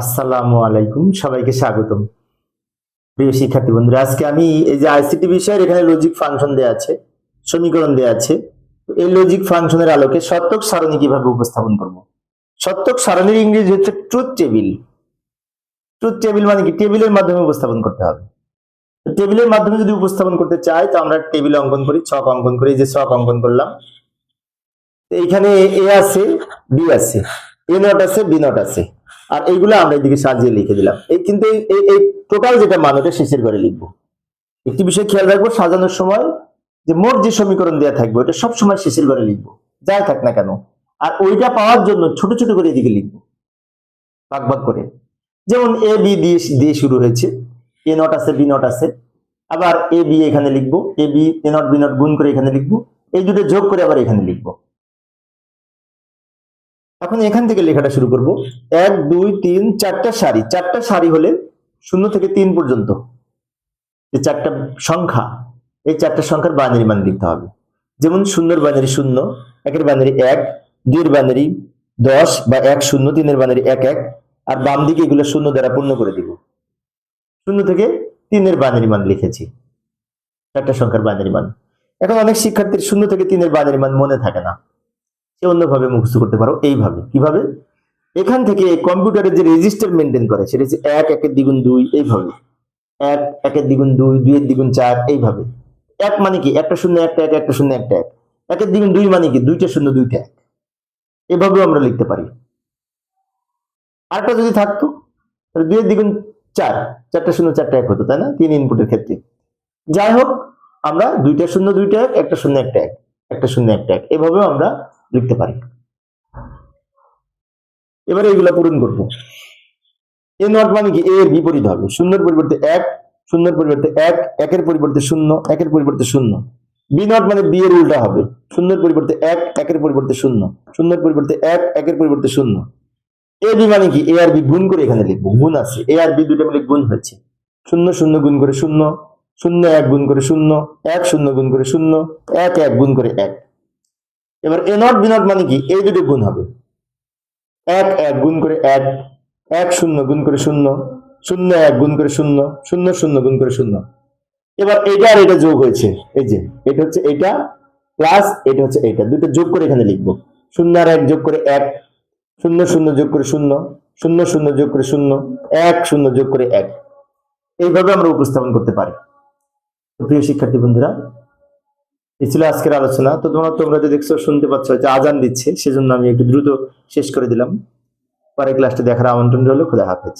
আসসালামু আলাইকুম, সবাইকে স্বাগতম। প্রিয় শিক্ষার্থী বন্ধুরা, আজকে আমি এই যে আইসিটি বিষয়ের এখানে লজিক ফাংশন দেওয়া আছে, সমীকরণ দেওয়া আছে এই লজিক ফাংশনের আলোকে সত্যক সারণী কীভাবে উপস্থাপন করব? সত্যক সারণীর ইংরেজি হচ্ছে ট্রুথ টেবিল ট্রুথ টেবিল মানে কি? টেবিলের মাধ্যমে উপস্থাপন করতে হবে। টেবিলের মাধ্যমে যদি উপস্থাপন করতে চাই, তো আমরা টেবিল অঙ্কন করি, ছক অঙ্কন করি যে ছক অঙ্কন করলাম। এইখানে এ আছে বি আছে এ নট আছে বি নট আছে। আর এইগুলো আমরা এদিকে সাজিয়ে লিখে দিলাম। এই কিন্তু এই- টোটাল যেটা মান, ওটা শেষের ঘরে লিখব। একটি বিষয় খেয়াল রাখব, সাজানোর সময় যে মোট যে সমীকরণ দেওয়া থাকবে, ওটা সব সময় শেষের ঘরে লিখব। যাই থাক না কেন, আর ওইটা পাওয়ার জন্য ছোট ছোট করে এদিকে লিখব। ভাগ ভাগ করে। যেমন এ বি দিয়ে দিয়ে শুরু হয়েছে। এ নট আছে বি নট আছে। আবার এ বি এখানে লিখব। A B A not B not গুণ করে এখানে লিখব। এই দুটো যোগ করে আবার এখানে লিখব। এখন এখান থেকে লেখাটা শুরু করব। এক, দুই, তিন, চারটা সারি। চারটা সারি হলে শূন্য থেকে তিন পর্যন্ত যে চারটা সংখ্যা, এই চারটা সংখ্যার বাইনারি মান লিখতে হবে। যেমন শূন্যর বাইনারি শূন্য, একের বাইনারি এক, দুইয়ের বাইনারি দশ বা এক শূন্য, তিনের বাইনারি এক এক, আর বাম দিকে এগুলো শূন্য দ্বারা পূর্ণ করে দিব। শূন্য থেকে তিনের বাইনারি মান লিখেছি। চারটা সংখ্যার বাইনারি মান। এখন অনেক শিক্ষার্থীর শূন্য থেকে তিনের বাইনারি মান মনে থাকে না। সে অন্যভাবে মুখস্থ করতে পারো, এইভাবে। কীভাবে? এখান থেকে কম্পিউটারের যে রেজিস্টার মেনটেন করে, সেটা হচ্ছে এক, একের দ্বিগুণ দুই, এইভাবে। এক, একের দ্বিগুণ দুই, দুইয়ের দ্বিগুণ চার, এইভাবে। এক মানে কি? একটা শূন্য, একটা এক, একটা শূন্য, একটা এক। একের দ্বিগুণ দুই মানে কি? দুইটা শূন্য, দুইটা এক। এভাবেও আমরা লিখতে পারি। আরেকটা যদি থাকতো, তাহলে দুইয়ের দ্বিগুণ চার, চারটা শূন্য, চারটা এক হতো, তাই না? তিন ইনপুটের ক্ষেত্রে। যাই হোক, আমরা দুইটা শূন্য, দুইটা এক, একটা শূন্য, একটা এক। একটা শূন্য, একটা এক। এভাবেও আমরা লিখতে পারি। এবারে এগুলা পূরণ করব। এ নট মানে কি? এ বিপরীত হবে। শূন্যের পরিবর্তে এক, শূন্যের পরিবর্তে এক, একের পরিবর্তে শূন্য, একের পরিবর্তে শূন্য। বি নট মানে বি এর উল্টা হবে। শূন্যের পরিবর্তে এক, একের পরিবর্তে শূন্য। শূন্যের পরিবর্তে এক, একের পরিবর্তে শূন্য। এ বি মানে কি? এ আর বি গুণ করে এখানে লিখব। গুণ আছে। এ আর বি দুটো মিলে গুণ হচ্ছে শূন্য শূন্য গুণ করে শূন্য। শূন্য এক গুণ করে শূন্য। এক শূন্য গুণ করে শূন্য। এক এক গুণ করে এক। এবার এ নট বি নট মানে কি? এই দুটো গুণ হবে। এক এক, গুণ করে এক এক, শূন্য, গুণ করে শূন্য শূন্য, এক, গুণ করে শূন্য শূন্য শূন্য, গুণ করে শূন্য। এবার এটা আর এটা যোগ হয়েছে। এই যে, এটা হচ্ছে এটা প্লাস এটা হচ্ছে এটা। দুটো যোগ করে এখানে লিখব। শূন্য আর এক যোগ করে এক, শূন্য শূন্য যোগ করে শূন্য শূন্য শূন্য যোগ করে শূন্য, এক, শূন্য যোগ করে এক। এইভাবে আমরা উপস্থাপন করতে পারি। প্রিয় শিক্ষার্থী বন্ধুরা এই ছিল আজকের আলোচনা। তো তোমরা তোমরা যে দেখছ, শুনতে পাচ্ছ, যে আজান দিচ্ছে, সেজন্য আমি একটু দ্রুত শেষ করে দিলাম। পরে ক্লাসটা দেখার আমন্ত্রণ রইল, খোদা হাফেজ।